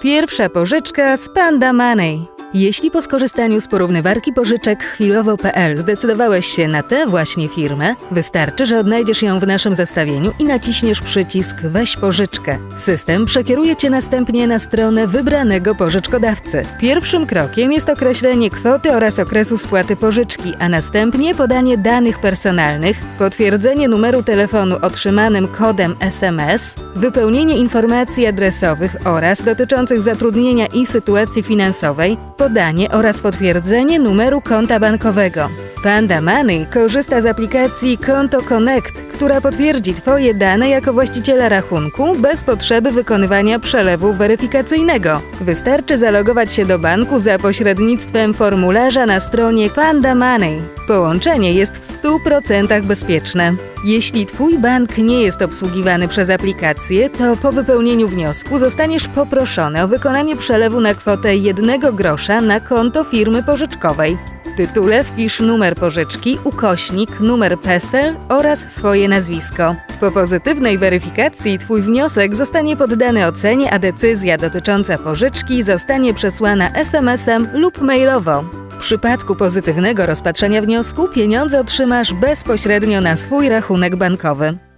Pierwsza pożyczka z Panda Money. Jeśli po skorzystaniu z porównywarki pożyczek chwilowo.pl zdecydowałeś się na tę właśnie firmę, wystarczy, że odnajdziesz ją w naszym zestawieniu i naciśniesz przycisk Weź pożyczkę. System przekieruje cię następnie na stronę wybranego pożyczkodawcy. Pierwszym krokiem jest określenie kwoty oraz okresu spłaty pożyczki, a następnie podanie danych personalnych, potwierdzenie numeru telefonu otrzymanym kodem SMS, wypełnienie informacji adresowych oraz dotyczących zatrudnienia i sytuacji finansowej, podanie oraz potwierdzenie numeru konta bankowego. Panda Money korzysta z aplikacji Konto Connect, która potwierdzi Twoje dane jako właściciela rachunku bez potrzeby wykonywania przelewu weryfikacyjnego. Wystarczy zalogować się do banku za pośrednictwem formularza na stronie Panda Money. Połączenie jest w 100% bezpieczne. Jeśli Twój bank nie jest obsługiwany przez aplikację, to po wypełnieniu wniosku zostaniesz poproszony o wykonanie przelewu na kwotę 1 grosza na konto firmy pożyczkowej. Tytule wpisz numer pożyczki, ukośnik, numer PESEL oraz swoje nazwisko. Po pozytywnej weryfikacji Twój wniosek zostanie poddany ocenie, a decyzja dotycząca pożyczki zostanie przesłana SMS-em lub mailowo. W przypadku pozytywnego rozpatrzenia wniosku pieniądze otrzymasz bezpośrednio na swój rachunek bankowy.